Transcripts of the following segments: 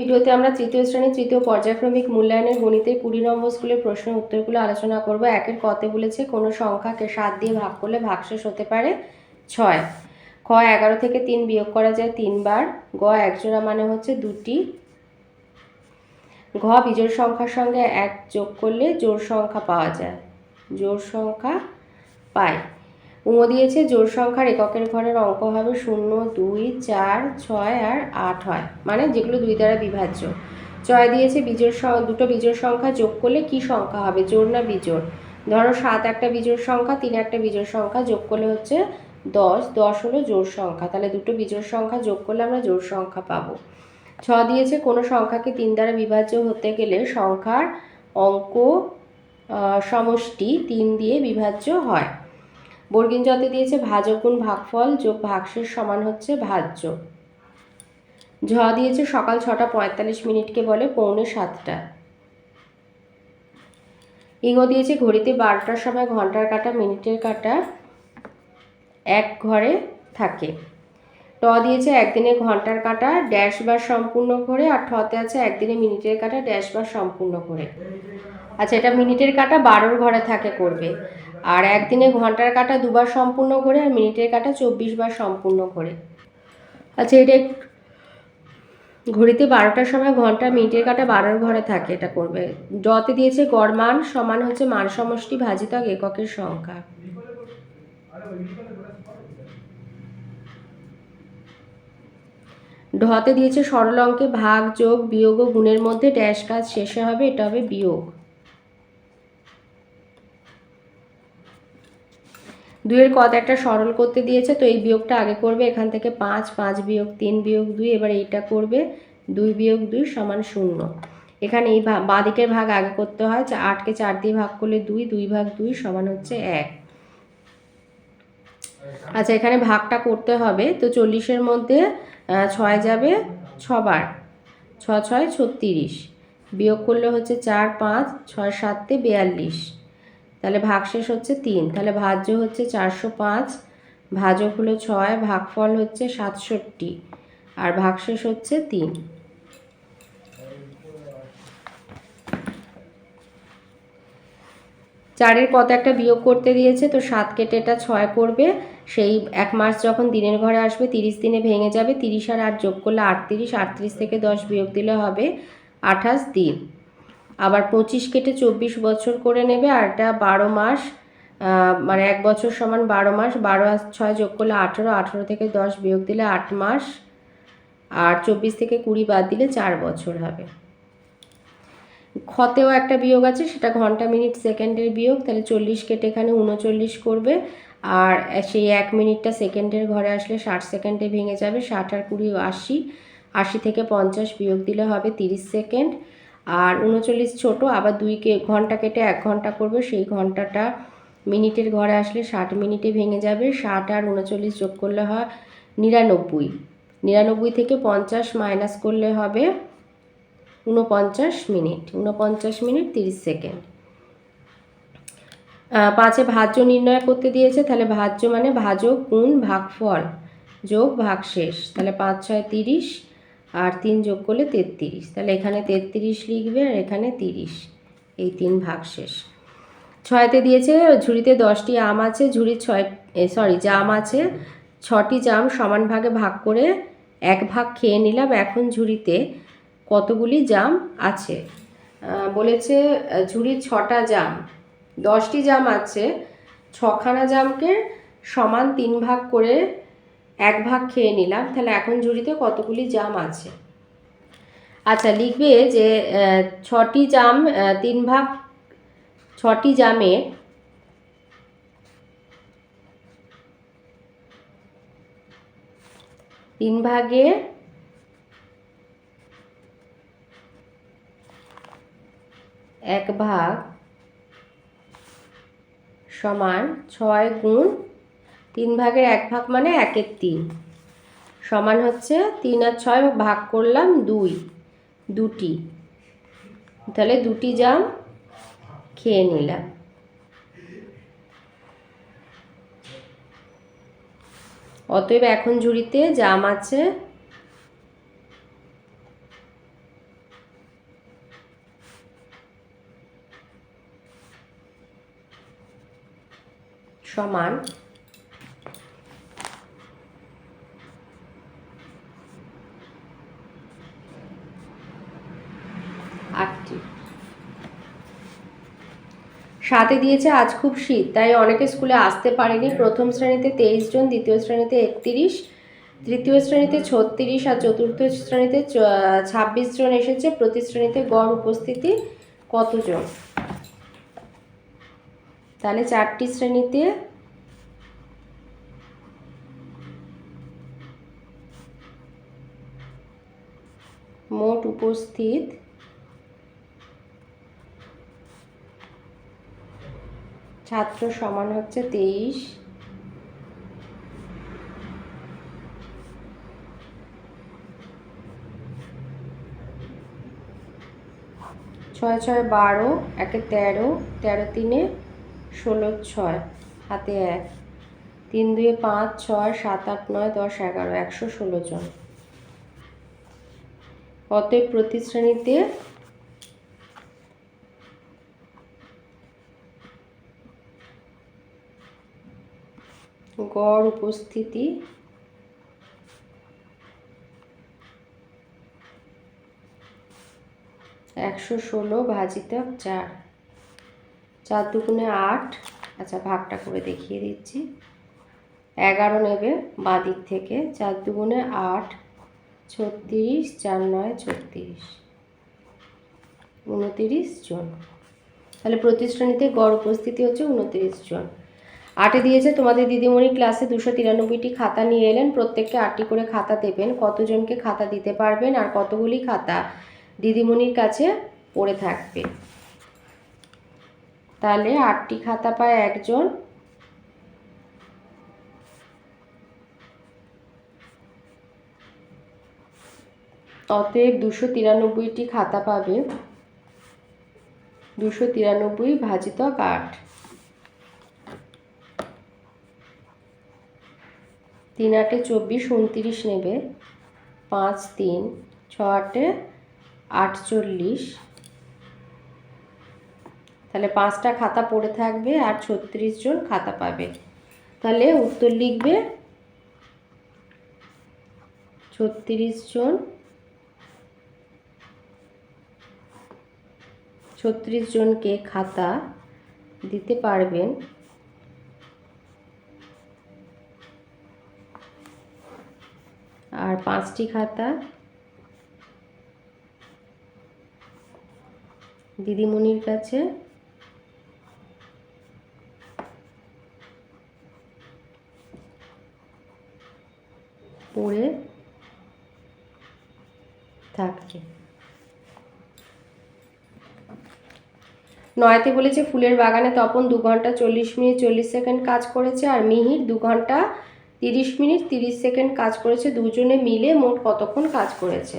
ভিডিওতে আমরা তৃতীয় শ্রেণির তৃতীয় পর্যায়ক্রমিক মূল্যায়নের গণিতের কুড়ি নম্বর স্কুলের প্রশ্নের উত্তরগুলো আলোচনা করব। একের কতে বলেছে, কোনো সংখ্যাকে সাত দিয়ে ভাগ করলে ভাগশেষ হতে পারে ছয়। খ, এগারো থেকে তিন বিয়োগ করা যায় তিনবার। গ একজোড়া মানে হচ্ছে দুটি। ঘ, বিজোড় সংখ্যার সঙ্গে এক যোগ করলে জোড় সংখ্যা পাওয়া যায়। জোড় সংখ্যা পাই। উমো দিয়েছে জোড় সংখ্যার এককের ঘরের অঙ্ক হবে শূন্য, দুই, চার, ছয় আর আট হয়। মানে যেগুলো দুই দ্বারা বিভাজ্য। ছয় দিয়েছে বিজোড় সং- দুটো বিজোড় সংখ্যা যোগ করলে কি সংখ্যা হবে, জোড় না বিজোড়? ধরো সাত একটা বিজোড় সংখ্যা, তিন একটা বিজোড় সংখ্যা যোগ করলে হচ্ছে দশ দশ হলো জোড় সংখ্যা। তাহলে দুটো বিজোড় সংখ্যা যোগ করলে আমরা জোড় সংখ্যা পাবো। ছ দিয়েছে কোনো সংখ্যাকে তিন দ্বারা বিভাজ্য হতে গেলে সংখ্যার অঙ্ক সমষ্টি তিন দিয়ে বিভাজ্য হয়। বর্গিন যতে দিয়েছে ভাজক গুণ ভাগফল যোগ ভাগশেষ সমান হচ্ছে ভাজ্য। ঝ দিয়েছে সকাল ছটা পঁয়তাল্লিশ মিনিটকে বলে পৌনে সাতটা। ইঙ্গ দিয়েছে ঘড়িতে বারোটার সময় ঘণ্টার কাটা, মিনিটের কাটা এক ঘরে থাকে। ট দিয়েছে একদিনে ঘণ্টার কাটা, ড্যাশ বার সম্পূর্ণ করে আর ঠতে আছে একদিনে মিনিটের কাটা, ড্যাশ বার সম্পূর্ণ করে আচ্ছা এটা মিনিটের কাটা বারোর ঘরে থাকে করবে। আর একদিনে ঘণ্টার কাটা দুবার সম্পূর্ণ করে আর মিনিটের কাটা চব্বিশ বার সম্পূর্ণ করে। আচ্ছা এটা ঘড়িতে বারোটার সময় ঘণ্টা, মিনিটের কাটা বারোর ঘরে থাকে, এটা করবে। ডতে দিয়েছে গড় মান সমান হচ্ছে মান সমষ্টি ভাজিতক এককের সংখ্যা। ঢতে দিয়েছে সরল অঙ্কে ভাগ যোগ বিয়োগ ও গুণের মধ্যে ড্যাশ কাজ শেষে হবে, এটা হবে বিয়োগ। দুইয়ের কত একটা সরল করতে দিয়েছে, তো এই বিয়োগটা আগে করবে, এখান থেকে পাঁচ পাঁচ বিয়োগ তিন বিয়োগ দুই, এবার এইটা করবে, দুই বিয়োগ দুই সমান শূন্য। এখানে এই ভা- বাঁ দিকের ভাগ আগে করতে হয় আটকে চার দিয়ে ভাগ করলে দুই দুই ভাগ দুই সমান হচ্ছে এক। আচ্ছা এখানে ভাগটা করতে হবে, তো চল্লিশের মধ্যে ছয় যাবে ছবার, ছ, ছয়, ছত্রিশ। বিয়োগ করলে হচ্ছে চার, পাঁচ, ছয়, সাতে বিয়াল্লিশ। তাহলে ভাগশেষ হচ্ছে তিন। তাহলে ভাজ্য হচ্ছে চারশো পাঁচ, ভাজক হলো ছয়, ভাগফল হচ্ছে সাতষট্টি, আর ভাগশেষ হচ্ছে তিন। চারের কত একটা বিয়োগ করতে দিয়েছে, তো সাত কেটে এটা ছয় করবে। সেই এক মাস যখন দিনের ঘরে আসবে, তিরিশ দিনে ভেঙে যাবে, তিরিশ আর আট যোগ করলে আটত্রিশ আটত্রিশ থেকে দশ বিয়োগ দিলে হবে আঠাশ দিন। আবার পঁচিশ কেটে চব্বিশ বছর করে নেবে, আর এটা বারো মাস মানে এক বছর সমান বারো মাস, বারো ছয় যোগ করলে আঠেরো আঠেরো থেকে দশ বিয়োগ দিলে আট মাস, আর চব্বিশ থেকে কুড়ি বাদ দিলে চার বছর হবে। ক্ষতেও একটা বিয়োগ আছে, সেটা ঘণ্টা, মিনিট, সেকেন্ডের বিয়োগ, তাহলে চল্লিশ কেটে এখানে উনচল্লিশ করবে, আর সেই এক মিনিটটা সেকেন্ডের ঘরে আসলে ষাট সেকেন্ডে ভেঙে যাবে, ষাট আর কুড়ি আশি আশি থেকে পঞ্চাশ বিয়োগ দিলে হবে তিরিশ সেকেন্ড আর উনচল্লিশ ছোট, আবার দুই কে, ঘণ্টা কেটে এক ঘণ্টা করবে, সেই ঘন্টাটা মিনিটের ঘরে আসলে ষাট মিনিটে ভেঙে যাবে। ষাট আর উনচল্লিশ যোগ করলে হয় নিরানব্বই। নিরানব্বই থেকে পঞ্চাশ মাইনাস করলে হবে উনপঞ্চাশ মিনিট। উনপঞ্চাশ মিনিট তিরিশ সেকেন্ড। পাঁচে ভাজ্য নির্ণয় করতে দিয়েছে, তাহলে ভাজ্য মানে ভাজক গুণ ভাগফল যোগ ভাগশেষ। তাহলে পাঁচ, ছয়, তিরিশ আর তিন যোগ করলে তেত্রিশ। তাহলে এখানে তেত্রিশ লিখবে আর এখানে তিরিশ। এই তিন ভাগ শেষ। ছয়তে দিয়েছে, ঝুড়িতে দশটি আম আছে ঝুড়ি ছয় সরি জাম আছে, ছটি জাম সমান ভাগে ভাগ করে এক ভাগ খেয়ে নিলাম, এখন ঝুড়িতে কতগুলি জাম আছে? বলেছে ঝুড়ির ছটা জাম, দশটি জাম আছে, ছখানা জামকে সমান তিন ভাগ করে এক ভাগ খেয়ে নিলাম, তাহলে এখন ঝুড়িতে কতগুলি জাম আছে? আচ্ছা লিখবে যে ছটি জাম তিন ভাগ, ছটি জামে তিন ভাগে এক ভাগ সমান ছয় গুণ তিন ভাগের এক ভাগ মানে একের তিন। সমান হচ্ছে তিন আর ছয় ভাগ করলাম দুই, দুটি। তাহলে দুটি জাম খেয়ে নিলাম। অতএব এখন ঝুড়িতে জাম আছে। সমান। সাথে দিয়েছে, আজ খুব শীত, তাই অনেকে স্কুলে আসতে পারেনি। প্রথম শ্রেণীতে তেইশ জন, দ্বিতীয় শ্রেণীতে একত্রিশ, তৃতীয় শ্রেণীতে ছত্রিশ আর চতুর্থ শ্রেণীতে ছাব্বিশ জন এসেছে। প্রতি শ্রেণীতে গড় উপস্থিতি কতজন? তাহলে চারটি শ্রেণীতে মোট উপস্থিত ছাত্র সমান হচ্ছে তেইশ। ছয় ছয় বারো, একে তেরো তেরো তিনে ষোলো ছয়, হাতে এক। তিন দুয়ে পাঁচ, ছয়, সাত, আট, নয়, দশ, এগারো, একশো ষোলো জন। অতএব প্রতি শ্রেণীতে গড় উপস্থিতি। একশো ষোলো ভাজিত চার। চার দুগুণে আট। আচ্ছা ভাগটা করে দেখিয়ে দিচ্ছি। এগারো নেবে বাদিক থেকে। চার দুগুণে আট, ছত্রিশ, চার নয়, ছত্রিশ। উনতিরিশ জন। তাহলে প্রতি শ্রেণীতে গড় উপস্থিতি হচ্ছে উনতিরিশ জন। আটে দিয়েছে, তোমাদের দিদিমণি ক্লাসে দুশো তিরানব্বইটি খাতা নিয়ে এলেন, প্রত্যেককে আটটি করে খাতা দেবেন, কতজনকে খাতা দিতে পারবেন আর কতগুলি খাতা দিদিমণির কাছে পড়ে থাকবে। তাহলে আটটি খাতা পায় একজন। অতএব দুশো তিরানব্বইটি খাতা পাবে। দুশো তিরানব্বই ভাজিত আট। তিন আটে চব্বিশ, উনতিরিশ নেবে। পাঁচ তিন, ছ আটে আটচল্লিশ। তাহলে পাঁচটা খাতা পড়ে থাকবে আর ছত্রিশ জন খাতা পাবে। তাহলে উত্তর লিখবে, ছত্রিশ জন, ছত্রিশ জনকে খাতা দিতে পারবেন। আর পাঁচটি খাতা। দিদিমণির কাছে। পড়ে থাকবে নয়তে বলেছে, ফুলের বাগানে তপন দু ঘণ্টা চল্লিশ মিনিট চল্লিশ সেকেন্ড কাজ করেছে আর মিহির দু ঘণ্টা তিরিশ মিনিট, তিরিশ সেকেন্ড কাজ করেছে, দুজনে মিলে মোট কতক্ষণ কাজ করেছে?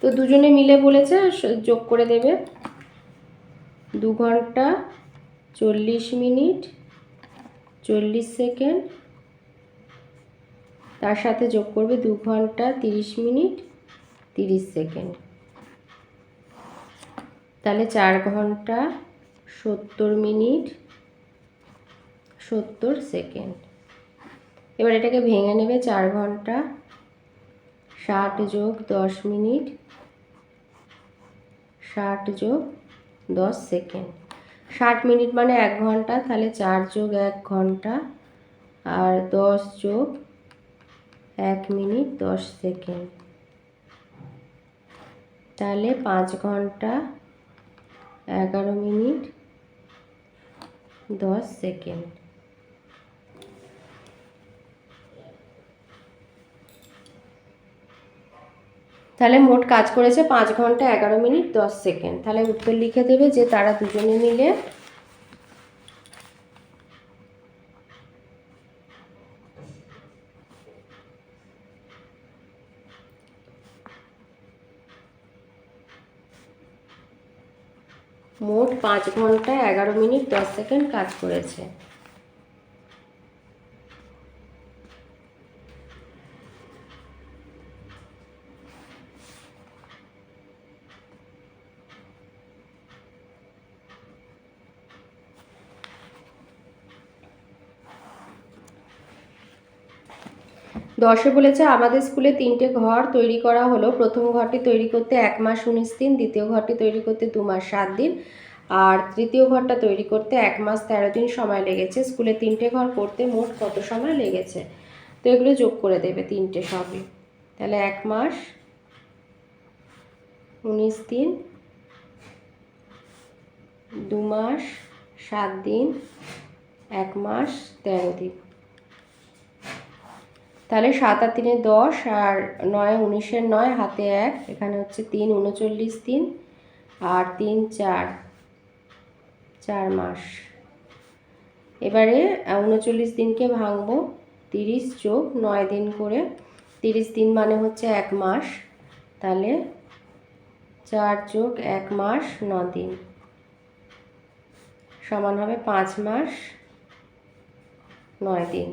তো দুজনে মিলে বলেছে যোগ করে দেবে। দু ঘণ্টা চল্লিশ মিনিট, চল্লিশ সেকেন্ড। তার সাথে যোগ করবে দু ঘণ্টা তিরিশ মিনিট, তিরিশ সেকেন্ড। তাহলে চার ঘণ্টা সত্তর মিনিট, সত্তর সেকেন্ড। এবার এটাকে ভেঙে নেবে চার ঘণ্টা। ষাট যোগ দশ মিনিট। ষাট যোগ দশ সেকেন্ড। ষাট মিনিট মানে এক ঘণ্টা, তাহলে চার যোগ এক ঘণ্টা। আর দশ যোগ এক মিনিট দশ সেকেন্ড। তাহলে পাঁচ ঘণ্টা, এগারো মিনিট দশ সেকেন্ড। তাহলে মোট কাজ করেছে পাঁচ ঘণ্টা এগারো মিনিট দশ সেকেন্ড। তাহলে উত্তর লিখে দেবে যে তারা দুজনে মিলে মোট পাঁচ ঘণ্টা এগারো মিনিট দশ সেকেন্ড কাজ করেছে। দশে বলেছে, আমাদের স্কুলে তিনটে ঘর তৈরি করা হলো। প্রথম ঘরটি তৈরি করতে এক মাস উনিশ দিন, দ্বিতীয় ঘরটি তৈরি করতে দু মাস সাত দিন, আর তৃতীয় ঘরটা তৈরি করতে এক মাস তেরো দিন সময় লেগেছে। স্কুলে তিনটে ঘর করতে মোট কত সময় লেগেছে? তো এগুলো যোগ করে দেবে তিনটে সবই। তাহলে এক মাস উনিশ দিন, দু মাস সাত দিন, এক মাস তেরো দিন। তাহলে সাত আর তিনে দশ আর নয় উনিশের নয়, হাতে এক। এখানে হচ্ছে তিন, উনচল্লিশ দিন আর তিন, চার চার মাস। এবারে উনচল্লিশ দিনকে ভাঙবো, তিরিশ যোগ নয় দিন করে। তিরিশ দিন মানে হচ্ছে এক মাস। তাহলে চার যোগ এক মাস, ন দিন। সমান হবে পাঁচ মাস, নয় দিন।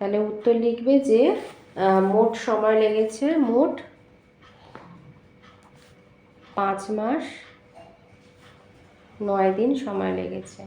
তাহলে উত্তর লিখবে যে মোট সময় লেগেছে মোট পাঁচ মাস নয় দিন সময় লেগেছে।